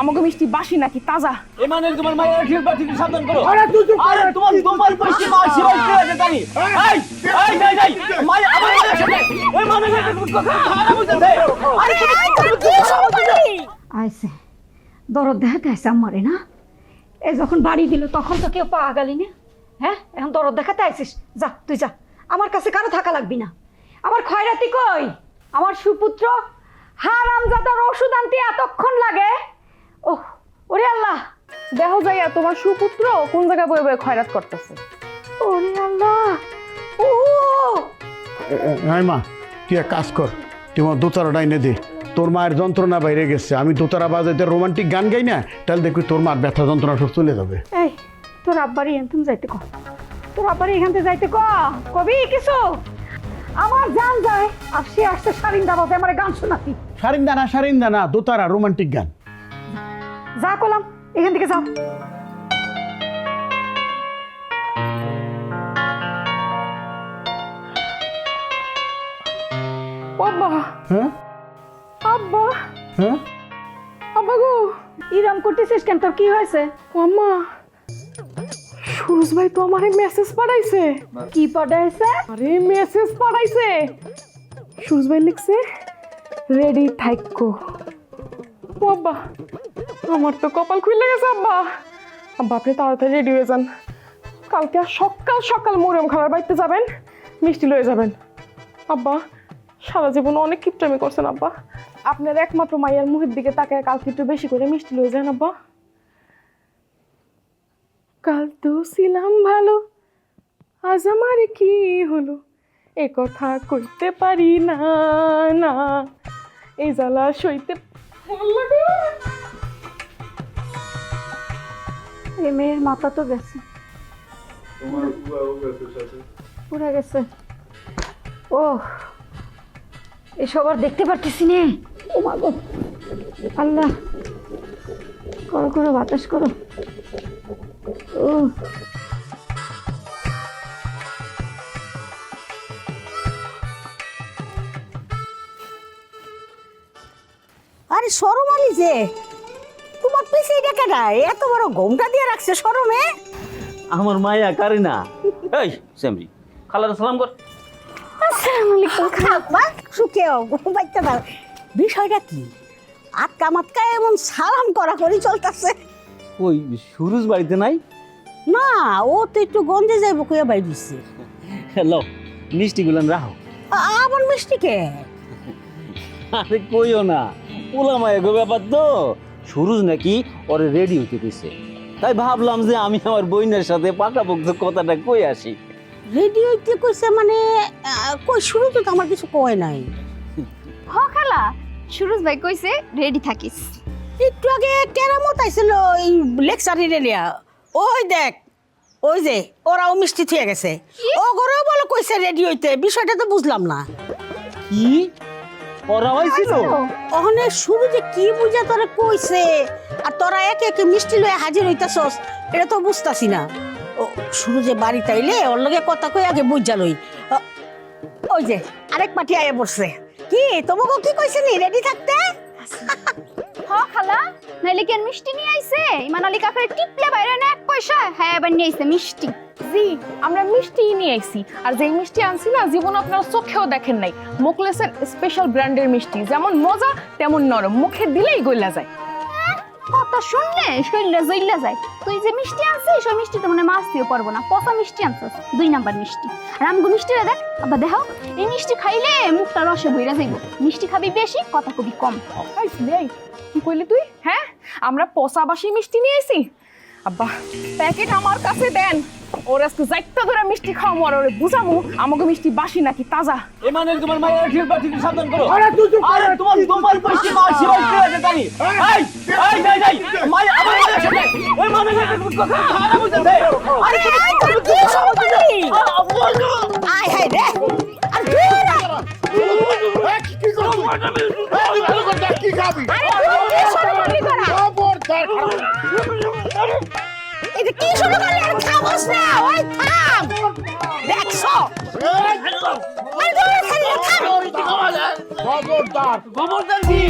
আমাকে মিষ্টি বাসি নাকি তাজা? এমানুয়েল তোমার মায়ের ঠিক বা ঠিক সাবধান করো। আরে তুই চুপ আরে তোমার তোমার পয়সা মা শিবাই কে আছে জানি এই এই যাই যাই মাই আমার মায়ের সাথে ওই মানুষের কথা খারাপ হইতাছে আরে আইসে দরদ দেখাতে আইসে আমারে না? এই যখন বাড়ি দিল তখন তো কেউ পাওয়া গেলি না। হ্যাঁ এখন দরদ দেখাতে আইসিস। যা তুই যা। আমার কাছে কারও থাকা লাগবি না। আমার খয়রাতি কই? আমার সুপুত্র হারাম জাদার ওষুধ আনতে এতক্ষণ লাগে? ওরে আল্লাহ দেহ যাইয়া তোমার সুপুত্র কোন জায়গায় বয়ে বয়ে খয়রাত করতেছে? ওরে আল্লাহ ও! মা তুই এক কাজ কর তুই আমার দোতারা এনে দে তোর মায়ের যন্ত্রণা বাইরে গেছে আমি দোতারা বাজাইতে রোমান্টিক গান গাই না তাহলে দেখবি তোর মার ব্যথা যন্ত্রণা সব চলে যাবে। এই তোর আব্বারই এখান যাইতে ক। তোর আব্বারই এখান থেকে যাইতে ক। কবি কিছু? আমার জান যায় আর সে আসছে সারিন্দা বাজে আমার গান শোনাতি। সারিন্দা না সারিন্দা না দোতারা রোমান্টিক গান। যা করলাম এখান থেকে যাও। আব্বা। হ্যাঁ? আব্বা। হ্যাঁ? আব্বা গো ইরাম করতেছিস কেন? তোর কি হয়েছে? ও আম্মা সুরজ ভাই তো আমারে মেসেজ পাঠাইছে। কি পড়াইছে আরে মেসেজ পাঠাইছে। সুরজ ভাই লিখছে রেডি থাইকো ও আব্বা। আমার তো কপাল খুলে গেছে, আব্বা। আব্বা, আপনি তাড়াতাড়ি রেডি হয়ে যান। কালকে আর সকাল সকাল মরিয়ম খালার বাড়িতে যাবেন, মিষ্টি লয়ে যাবেন। আব্বা, সারা জীবন অনেক কিপটামি করছেন, আব্বা। আপনার একমাত্র মাইয়ার মুখের দিকে তাকায় কালকে একটু বেশি করে মিষ্টি লয়ে যান, আব্বা। কাল তো ছিলাম ভালো, আজ আমার কি হলো? এ কথা কইতে পারি না না। এই জ্বালা সইতে ভালো লাগে। এই মেয়ের মাথা তো গেছে। পুরা গেছে ও এসব আর দেখতে পারতেছি নে। ও মা গো। আল্লাহ করো করো বাতাস করো। ও আরে সরম আলি যে। তোমার পিছে এটা কেটা এত বড় ঘোমটা দিয়ে রাখছে সরমে। আমার মায়া কারিনা এই সেমরি খালার সালাম কর। আসসালামু আলাইকুম খালাম্মা সুখেও ঘুমাইতে দাও। বিষয়টা কি? আটকা মাতকা এমন সালাম করা করি চলতেছে। ওই সুরজ বাড়িতে নাই? না ও তো একটু গন্ধে যাইব কইয়া বাই দিচ্ছে হ্যালো মিষ্টি গুলান রাখো আবার মিষ্টি কে? আরে কইও না পোলা মায়া গো ব্যাপার তো। সুরজ নাকি ওরে রেডি হইতে কইছে। তাই ভাবলাম যে আমি আমার বইনের সাথে পাকাপোক্ত কথাটা কই আসি। রেডি হইতে কইছে মানে আহ, কই শুরু তো আমার কিছু কয় নাই। হ খালা সুরজ ভাই কইছে রেডি থাকিস। একটু আগে কেরামত আইছিল এই লেকচারি রেলিয়া ওই দেখ ওই যে ওরাও মিষ্টি থুয়ে গেছে। ও ঘরেও বলো কইছে রেডি হইতে বিষয়টা তো বুঝলাম না। কি? ওরা হয়েছিল? ওখানে শুরু যে কি বুঝা তোরা কইছে, আর তোরা একে একে মিষ্টি লয়ে হাজির হইতাছস, এটা তো বুঝতাছি না। ও শুরু যে বাড়ি তাইলে ওর লগে কথা কই আগে বুঝা লই। ওই যে, আরেক পাটি আয়ে পড়ছে। কি তোমাকে কি কইছে নি? রেডি থাকতে? হ খালা। নাইলে কেন মিষ্টি নিয়ে আইছে? ইমান আলী কাকার টিপলে বাইরে না এক পয়সা? হ্যাঁ এবার নিয়ে আইছে মিষ্টি। জি আমরা মিষ্টি নিয়ে আইছি। আর যেই মিষ্টি আনছি না জীবন আপনারা চোখেও দেখেন নাই। মোকলেসের স্পেশাল ব্র্যান্ডের মিষ্টি। যেমন মজা তেমন নরম। মুখে দিলেই গইলা যায়। কথা শুনলে শরীরটা জইলা যায়। তুই যে মিষ্টি আনছিস ওই মিষ্টি তো মানে মাছ দিয়ে পারব না। পচা মিষ্টি আনছিস। দুই নাম্বার মিষ্টি। আর আমগো মিষ্টিটা দেখ আবার দেখাও। এই মিষ্টি খাইলে মুখটা রসে বইরা যাইব। মিষ্টি খাবি বেশি কথা কবি কম। কি কইলি তুই? হ্যাঁ? আমরা পচাবাসি মিষ্টি নিয়ে আইছি। আব্বা প্যাকেট আমার কাছে দেন। ওর আজকে যাইতে ধরে মিষ্টি খাওয়ামো আর ওরে বুঝামু আমাকে মিষ্টি বাসি নাকি তাজা। এমানুয়েল তোমার মায়ের ঠিক বা ঠিক সাবধান করো? আরে তুই চুপ আরে তোমার তোমার পয়সা মা শিবাই কে আছে জানি। এই এই যাই যাই মাই আমার মায়ের সাথে ওই মানুষের কথা খারাপ হইতাছে আরে কি শুরু করলি আয় হায় রে। আর দূর আয়। কি করছিস? এই, তুই ভালো করে কি খাবি? কি এটা কি শুরু করলি আর খাবস না ওই থাম দেখছ মানে দূরে থাকলে থাম খবরদার খবরদার কি